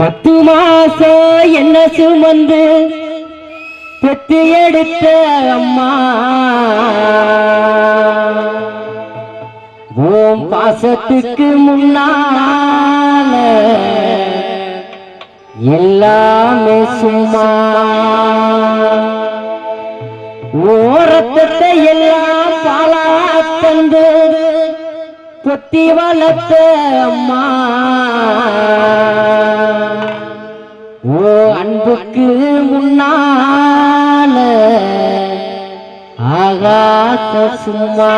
பத்து மாசம் என்ன சுமந்து பெத்து எடுத்த அம்மா. ஓம் பாசத்துக்கு முன்னால எல்லாமே சும்மா. ஓரத்தத்தை எல்லாம் பாலா தந்து பொத்தி வளர்த்த அம்மா. சும்மா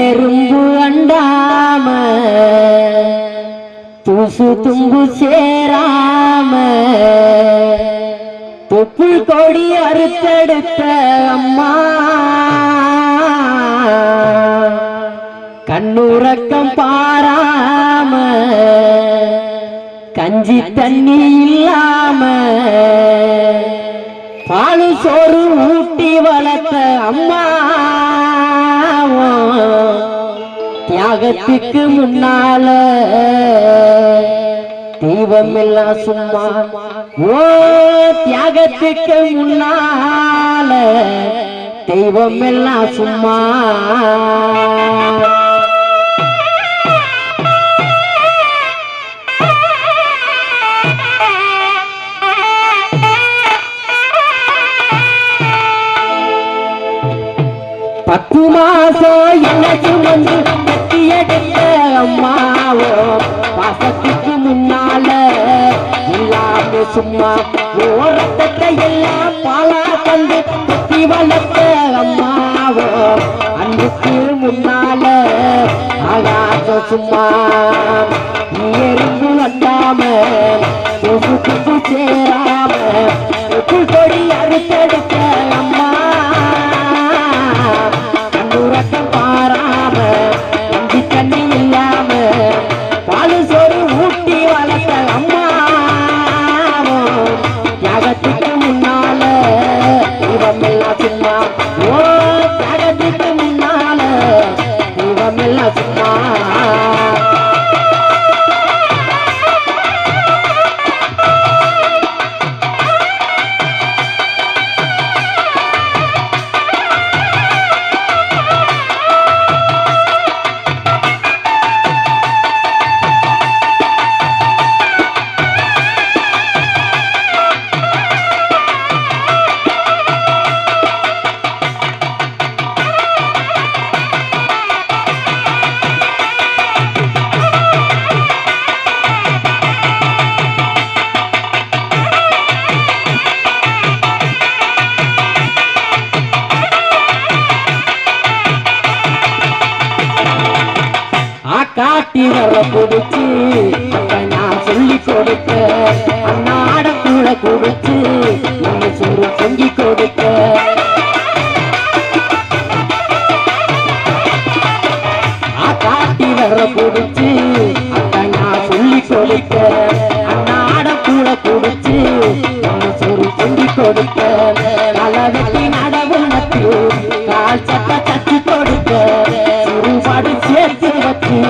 எறும்பு அண்டாம தூசு தும்பு சேராம தொப்புள் கொடி அறுத்தெடுத்த அம்மா. கண்ணுறக்கம் பாராம கஞ்சி தண்ணி இல்லாம பாலு சோறு ஊட்டி வளர்த்த அம்மா. தியாகத்துக்கு முன்னால தெய்வம் எல்லாம் சும்மா. ஓ தியாகத்துக்கு முன்னால தெய்வம் எல்லாம் சும்மா. பத்து மாசம் என்ன சுமந்து கட்டி எடுத்த அம்மாவோ பாசத்துக்கு முன்னால எல்லாமே சும்மா ஓரத்தத்தை எல்லாம் பாலா தந்து கட்டி வளர்த்த அம்மாவோ அன்புக்கு முன்னால ஆகாச சும்மா எறும்பு ஆக்காட்டி வர கொடுத்து நான் சொல்லி கொடுத்த அன்னாட கூட கொடுத்து நம்ம சோறு செஞ்சு கொடுத்த ஆக்காட்டி வர கொடுத்து அங்க நான் சொல்லி கொடுத்த அன்னாட கூட கொடுத்து நம்ம சோறு செஞ்சு கொடுத்த அளவெட்டி நடவும் நட்டு கால் சட்ட தச்சு கொடுத்த சுறுபாடு சேர்த்து வச்சு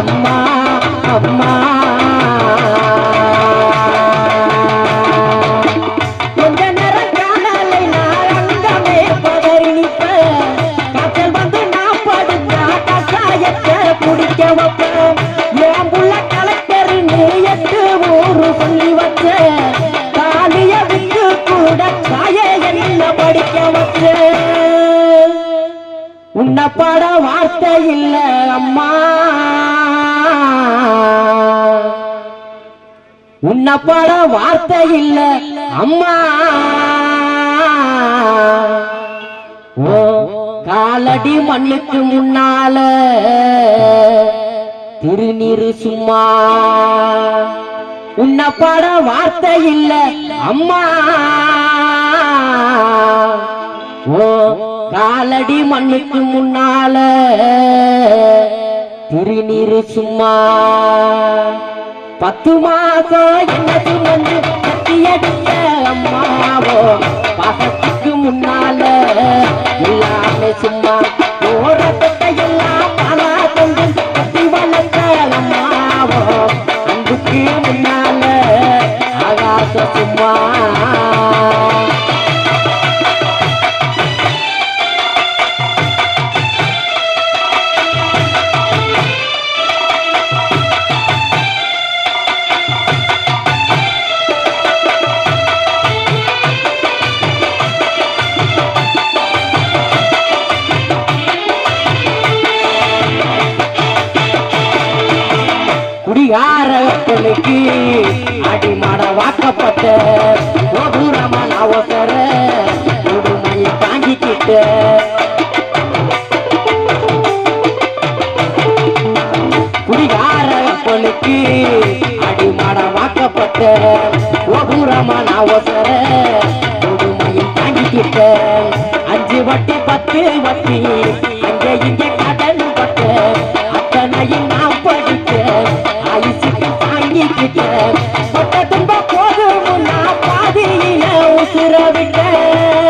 அம்மா அம்மா குடிக்க வைப்பேன். என் புள்ள கலெக்டர்னு எட்டு ஊரு சொல்லி வச்ச. தாலிய விட்டு கூட தாய என்ன படிக்க வச்சேன். பட வார்த்தை இல்ல அம்மா. உன்னப்பட வார்த்தை இல்ல அம்மா. ஓ காலடி மண்ணுக்கு முன்னால திருநீரு சும்மா. உன்னப்பட வார்த்தை இல்ல அம்மா. ஓ காலடி மண்ணுக்கு முன்னால திருநீரு சும்மா. பத்து மாசம் என்ன சுமந்து கட்டி அம்மாவோ பாசத்துக்கு முன்னால எல்லாமே சும்மா. குடிகார பிள்ளைக்கு அடிமாட வாக்கப்பட்ட கோபுரமான அவசர கொடுமையை தாங்கிக்கிட்ட. குடிகார பிள்ளைக்கு அடிமாட வாக்கப்பட்ட கோபுரமான அவசர கொடுமையை தாங்கிக்கிட்ட. அஞ்சு வட்டி பத்து வட்டி அங்க இங்க உசுர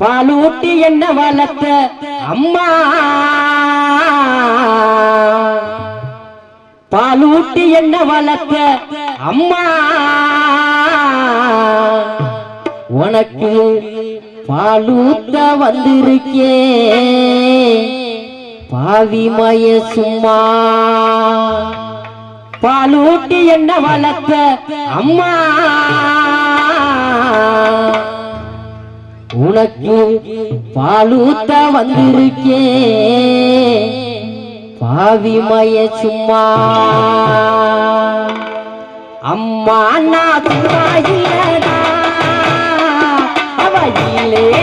பாலூட்டி என்ன வளர்த்த அம்மா? பாலூட்டி என்ன வளர்த்த அம்மா? உனக்கு பாலூத்த வந்திருக்கே. பாவிமய சும்மா. பாலூட்டி என்ன வளர்த்த அம்மா? உனக்கு பாலூத்த வந்திருக்கே. பாவிமய சும்மா. அம்மா நான் சும்மா இல்லடா அவையிலே